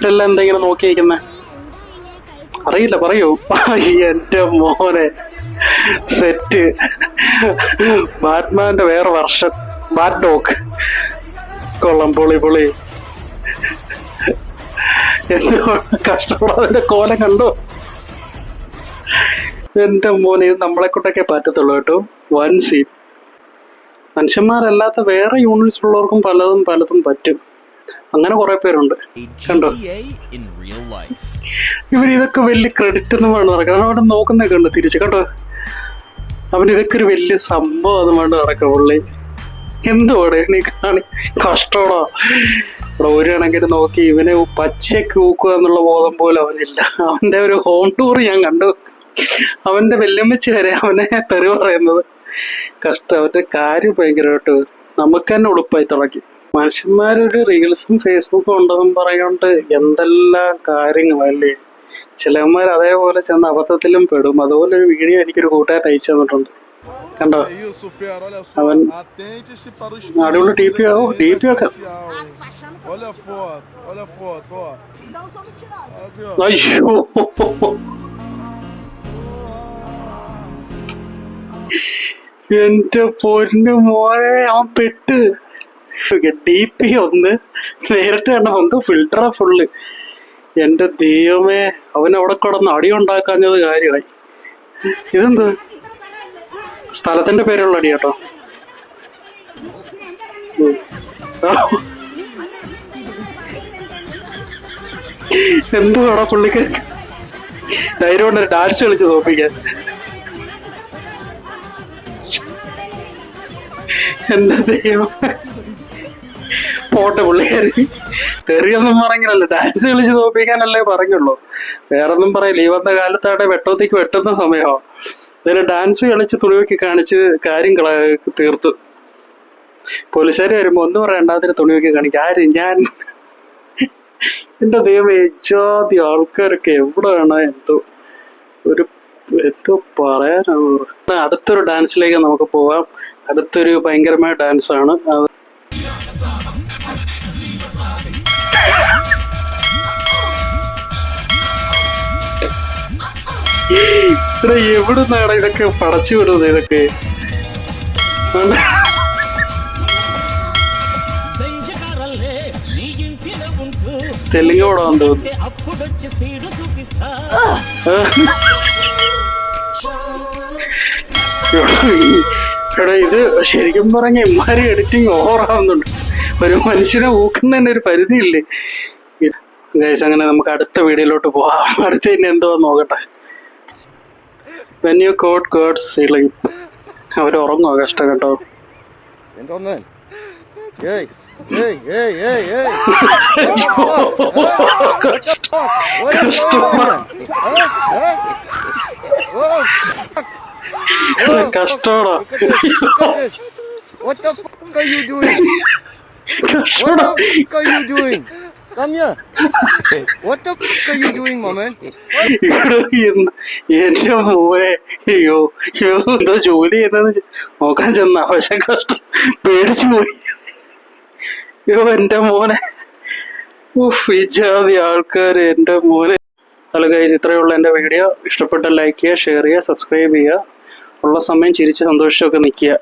ഇവരെല്ലാം എന്താ ഇങ്ങനെ നോക്കിയിരിക്കുന്നെ? അറിയില്ല പറയൂ. എന്റെ മോനെ. സെറ്റ് ബാറ്റ്മാന്റെ വേറെ വർഷം. ബാറ്റ് കൊള്ളം പൊളി പൊളി. എന്തോ കഷ്ടപ്പെടാതിന്റെ കോലം കണ്ടോ? എന്റെ മോനെ ഇത് നമ്മളെ കൊണ്ടൊക്കെ പറ്റത്തുള്ളൂ കേട്ടോ. വൻ സീറ്റ് മനുഷ്യന്മാരല്ലാത്ത വേറെ യൂണിറ്റ്സിലുള്ളവർക്കും പലതും പലതും പറ്റും. അങ്ങനെ കുറെ പേരുണ്ട്. കണ്ടോ. ഇവർ ഇതൊക്കെ വലിയ ക്രെഡിറ്റ് എന്ന് വേണം നടക്കണം അവിടെ നോക്കുന്നൊക്കെ ഉണ്ട് തിരിച്ച്. കണ്ടോ? അവൻ ഇതൊക്കെ ഒരു വലിയ സംഭവം അതും വേണ്ട നടക്കാം പുള്ളി. എന്തുവാടെ നീ കാണി കഷ്ടമാണോ? ഇവിടെ ഒരു കണക്കിന് നോക്കി ഇവനെ പച്ചയ്ക്ക് ഊക്കുക എന്നുള്ള ബോധം പോലും അവനില്ല. അവന്റെ ഒരു ഹോം ടൂർ ഞാൻ കണ്ടു. അവന്റെ വെല്ലുമ്മച്ച് വരെ അവനെ തെറി പറയുന്നത്. കഷ്ടം. അവന്റെ കാര്യം ഭയങ്കരമായിട്ട് നമുക്ക് തന്നെ ഉളുപ്പായി തുടങ്ങി. മനുഷ്യന്മാരൊരു റീൽസും ഫേസ്ബുക്കും ഉണ്ടെന്നും പറയുകൊണ്ട് എന്തെല്ലാം കാര്യങ്ങളല്ലേ ചിലന്മാർ അതേപോലെ ചെന്ന് അബദ്ധത്തിലും പെടും. അതുപോലെ ഒരു വീഡിയോ എനിക്കൊരു കൂട്ടുകാരൻ അയച്ചു തന്നിട്ടുണ്ട്. കണ്ടോ? അവൻ അടിപൊളി ടി പി ആവും. ടി പി ഒക്കെ. അയ്യോ. എന്റെ പൊന്നു മോനെ അവൻ പെട്ട്. ഡി പി ഒന്ന് നേരിട്ട് കണ്ട എന്തോ ഫിൽറ്ററാ ഫുള്ള് എന്റെ ദൈവമേ അവൻ അവിടെ കിടന്ന് അടി ഉണ്ടാക്കാഞ്ഞത് കാര്യമായി. ഇതെന്ത്? സ്ഥലത്തിന്റെ പേരുള്ള അടി കേട്ടോ. എന്തുവാടാ പുള്ളിക്ക്? ധൈര്യം കൊണ്ട് ഡാൻസ് കളിച്ച് തോപ്പിക്കാൻ. എന്താ ദൈവം പോട്ടെ പുള്ളിക്കാരി തെറിയൊന്നും പറഞ്ഞില്ലല്ലോ. ഡാൻസ് കളിച്ച് തോപ്പിക്കാനല്ലേ പറഞ്ഞുള്ളൂ. വേറൊന്നും പറയില്ല. ഈ വന്ന കാലത്താടെ വെട്ടത്തേക്ക് വെട്ടുന്ന സമയമോ. ഇതിന് ഡാൻസ് കളിച്ച് തുണിവെക്കി കാണിച്ച് കാര്യം തീർത്തു. പോലീസുകാർ വരുമ്പോ ഒന്നും പറയണ്ട അതിന് തുണിവെക്കി കാണിക്കും. ആര്? ഞാൻ. എന്റെ ദൈവം ഏജാതി ആൾക്കാരൊക്കെ എവിടെയാണ് എന്തോ? ഒരു എന്തോ പറയാനാ അടുത്തൊരു ഡാൻസിലേക്ക് നമുക്ക് പോവാം. അടുത്തൊരു ഭയങ്കരമായ ഡാൻസ് ആണ്. അത് എവിടുന്നാണ് ഇതൊക്കെ പടച്ചു വിടുന്നത് ഇതൊക്കെ? തെലുങ്ക് പടം തോന്നുന്നു ഇത് ശരിക്കും പറഞ്ഞ എമ്മാരി എഡിറ്റിങ് ഓവറാവുന്നുണ്ട്. ഒരു മനുഷ്യനെ ഊക്കുന്നതിന് ഒരു പരിധിയില്ലേ? ഗൈസ് അങ്ങനെ നമുക്ക് അടുത്ത വീഡിയോയിലോട്ട് പോവാം. അടുത്ത ഇനി എന്തോ നോക്കട്ടെ. When you caught. Guards sleep അവർ ഉറങ്ങോ കഷ്ടം. കേട്ടോ കഷ്ടമാണോ. What the fuck are you doing? What the fuck are you doing? Come here. What the fuck are you doing, my man? എന്റെ മോനെ അയ്യോ അയ്യോ എന്തോ ജോലി ചെയ്യുന്നത് നോക്കാൻ ചെന്ന പക്ഷെ കഷ്ടം പേടിച്ചു പോയി അയ്യോ എന്റെ മോനെ ഉഫ് ഈ ജാതി ആൾക്കാര് എന്റെ മോനെ ഹലോ ഗൈസ് ഇത്രയുള്ള എന്റെ വീഡിയോ ഇഷ്ടപ്പെട്ട ലൈക്ക് ചെയ്യുക ഷെയർ ചെയ്യുക സബ്സ്ക്രൈബ് ചെയ്യുക ഉള്ള സമയം ചിരിച്ച് സന്തോഷിച്ചൊക്കെ നിൽക്കുക